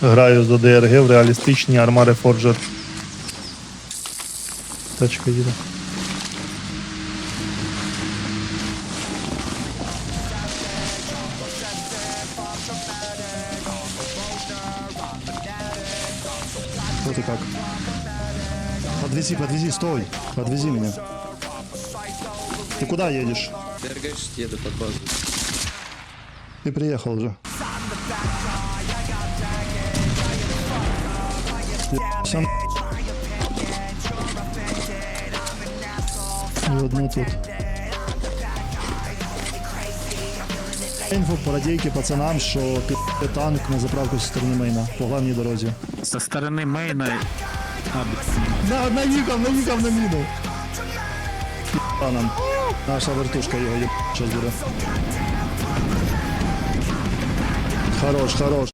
Граю за ДРГ в реалістичній Armare Forger. Тачка їде. Вот и как. Подвези, подвези, стой. Подвези меня. Ты куда едешь? ДРГ еду под базу. Ты приехал уже. На- И одно тут. Інфо по радійки пацанам, що під танк на заправку зі сторони мейна по главній дорозі. Со стороны мейна. На, наїхав, наїхав на міну. Нам. Наша вертушка його є. Буде. Хорош, хорош.